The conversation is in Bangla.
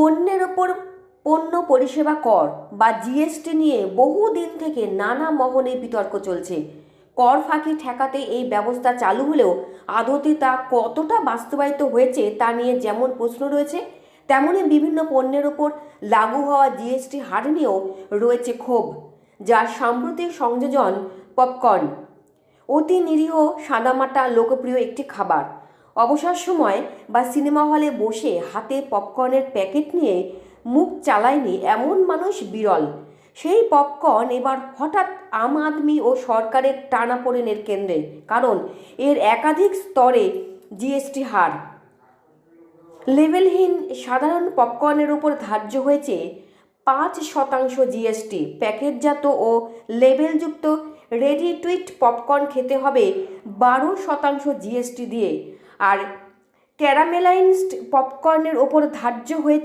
পণ্যের ওপর পণ্য পরিষেবা কর বা জিএসটি নিয়ে বহু দিন থেকে নানা মহলে বিতর্ক চলছে। কর ফাঁকি ঠেকাতে এই ব্যবস্থা চালু হলেও আদতে তা কতটা বাস্তবায়িত হয়েছে তা নিয়ে যেমন প্রশ্ন রয়েছে তেমনই বিভিন্ন পণ্যের ওপর লাগু হওয়া জিএসটি হার নিয়েও রয়েছে ক্ষোভ, যার সাম্প্রতিক সংযোজন পপকর্ন। অতি নিরীহ সাদামাটা লোকপ্রিয় একটি খাবার। অবসর সময় বা সিনেমা হলে বসে হাতে পপকর্নের প্যাকেট নিয়ে মুখ চালায়নি এমন মানুষ বিরল। সেই পপকর্ন এবার হঠাৎ আম আদমি ও সরকারের টানাপোড়েনের কেন্দ্রে, কারণ এর একাধিক স্তরে জিএসটি হার। লেভেলহীন সাধারণ পপকর্নের উপর ধার্য হয়েছে পাঁচ শতাংশ জিএসটি। প্যাকেটজাত ও লেবেলযুক্ত রেডি টুইট পপকর্ন খেতে হবে বারো শতাংশ জিএসটি দিয়ে। আর ক্যারামেলাইজড পপকর্নের ওপর ধার্য হয়েছে